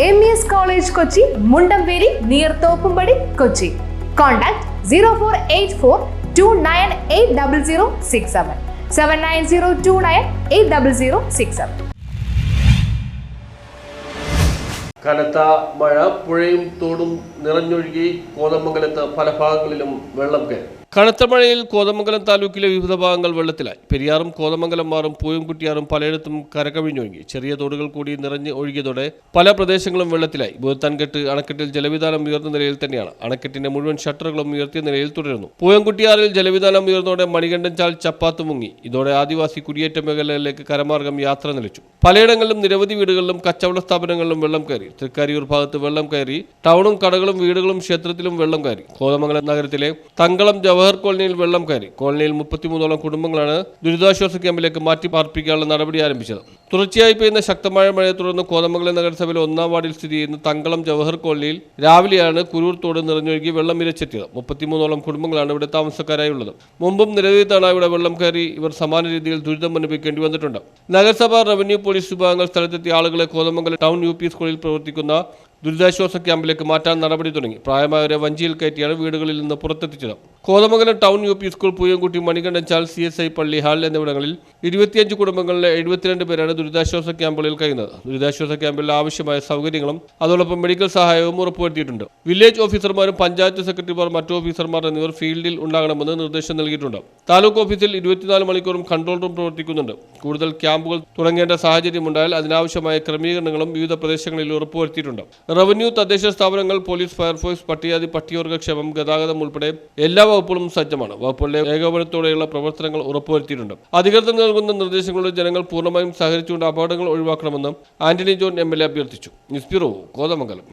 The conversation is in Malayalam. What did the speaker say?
M E S college Kochi Mundamperi near Thoppumpady Kochi contact zero four eight four two nine eight double zero six seven seven nine zero two nine eight double zero six seven കനത്ത മഴ പുഴയും തോടും നിറഞ്ഞൊഴുകി കോതമംഗലത്ത് പല ഭാഗങ്ങളിലും വെള്ളം കയറി. കനത്ത മഴയിൽ കോതമംഗലം താലൂക്കിലെ വിവിധ ഭാഗങ്ങൾ വെള്ളത്തിലായി. പെരിയാറും കോതമംഗലം മാറും പൂയംകുട്ടിയാറും പലയിടത്തും കരകവിഞ്ഞൊഴുകി. ചെറിയ തോടുകൾ കൂടി നിറഞ്ഞ് ഒഴുകിയതോടെ പല പ്രദേശങ്ങളും വെള്ളത്തിലായി. ഭൂത്താൻകെട്ട് അണക്കെട്ടിൽ ജലവിധാനം ഉയർന്ന നിലയിൽ തന്നെയാണ്. അണക്കെട്ടിന്റെ മുഴുവൻ ഷട്ടറുകളും ഉയർത്തിയ നിലയിൽ തുടരുന്നു. പൂയംകുട്ടിയാറിൽ ജലവിധാനം ഉയർന്നതോടെ മണികണ്ഠൻ ചാൽ ചപ്പാത്ത് മുങ്ങി. ഇതോടെ ആദിവാസി കുടിയേറ്റ മേഖലകളിലേക്ക് കരമാർഗം യാത്ര നിലച്ചു. പലയിടങ്ങളിലും നിരവധി വീടുകളിലും കച്ചവട സ്ഥാപനങ്ങളിലും വെള്ളം കയറി. തൃക്കാരിയൂർ ഭാഗത്ത് വെള്ളം കയറി. ടൗണും കടകളും വീടുകളും ക്ഷേത്രത്തിലും വെള്ളം കയറി. കോതമംഗലം നഗരത്തിലെ തങ്കളം ജവഹർ കോളനിയിൽ വെള്ളം കയറി. കോളനിയിൽ മുപ്പത്തിമൂന്നോളം കുടുംബങ്ങളാണ് ദുരിതാശ്വാസ ക്യാമ്പിലേക്ക് മാറ്റി പാർപ്പിക്കാനുള്ള നടപടി ആരംഭിച്ചത്. തുടർച്ചയായി പെയ്യുന്ന ശക്തമായ മഴയെ തുടർന്ന് കോതമംഗലം നഗരസഭയിലെ ഒന്നാം വാർഡിൽ സ്ഥിതി ചെയ്യുന്ന തങ്കളം ജവഹർ കോളനിയിൽ രാവിലെയാണ് കുരൂർ തോട് നിറഞ്ഞൊഴുകി വെള്ളം ഇരച്ചെത്തിയത് മുപ്പത്തിമൂന്നോളം കുടുംബങ്ങളാണ് ഇവിടെ താമസക്കാരായുള്ളത്. മുമ്പും നിരവധി തവണ ഇവിടെ വെള്ളം കയറി ഇവർ സമാന രീതിയിൽ ദുരിതം അനുഭവിക്കേണ്ടി വന്നിട്ടുണ്ട്. നഗരസഭ റവന്യൂ പോലീസ് വിഭാഗങ്ങൾ സ്ഥലത്തെത്തിയ ആളുകളെ കോതമംഗലം ടൗൺ യു പി സ്കൂളിൽ പ്രവർത്തിക്കുന്ന ദുരിതാശ്വാസ ക്യാമ്പിലേക്ക് മാറ്റാൻ നടപടി തുടങ്ങി. പ്രായമായവരെ വഞ്ചിയിൽ കയറ്റിയാണ് വീടുകളിൽ നിന്ന് പുറത്തെത്തിച്ചത്. Kothamangalam town U P school Pooyamkutty Manikandan Chal C S I പള്ളി ഹാൾ എന്നിവിടങ്ങളിൽ ഇരുപത്തിയഞ്ച് കുടുംബങ്ങളിലെ എഴുപത്തിരണ്ട് പേരാണ് ദുരിതാശ്വാസ ക്യാമ്പുകളിൽ കഴിയുന്നത്. ദുരിതാശ്വാസ ക്യാമ്പിൽ ആവശ്യമായ സൗകര്യങ്ങളും അതോടൊപ്പം മെഡിക്കൽ സഹായവും ഉറപ്പുവരുത്തിയിട്ടുണ്ട്. വില്ലേജ് ഓഫീസർമാരും പഞ്ചായത്ത് സെക്രട്ടറിമാർ മറ്റു ഓഫീസർമാർ എന്നിവർ ഫീൽഡിൽ ഉണ്ടാകണമെന്ന് നിർദ്ദേശം നൽകിയിട്ടുണ്ട്. താലൂക്ക് ഓഫീസിൽ ഇരുപത്തിനാല് മണിക്കൂറും കൺട്രോൾ റൂം പ്രവർത്തിക്കുന്നുണ്ട്. കൂടുതൽ ക്യാമ്പുകൾ തുടങ്ങേണ്ട സാഹചര്യമുണ്ടായാൽ അതിനാവശ്യമായ ക്രമീകരണങ്ങളും വിവിധ പ്രദേശങ്ങളിൽ ഉറപ്പുവരുത്തിയിട്ടുണ്ട്. റവന്യൂ തദ്ദേശ സ്ഥാപനങ്ങൾ പോലീസ് ഫയർഫോഴ്സ് പട്ടികാതി പട്ടികവർഗക്ഷേമം ഗതാഗതം ഉൾപ്പെടെ എല്ലാ വകുപ്പുകളും സജ്ജമാണ്. വകുപ്പുകളുടെ ഏകോപനത്തോടെയുള്ള പ്രവർത്തനങ്ങൾ ഉറപ്പുവരുത്തിയിട്ടുണ്ട്. അധികൃതർ നൽകുന്ന നിർദ്ദേശങ്ങളോട് ജനങ്ങൾ പൂർണമായും സഹകരിച്ചുകൊണ്ട് അപകടങ്ങൾ ഒഴിവാക്കണമെന്നും Antony John M L A അഭ്യർത്ഥിച്ചു. News bureau Kothamangalam.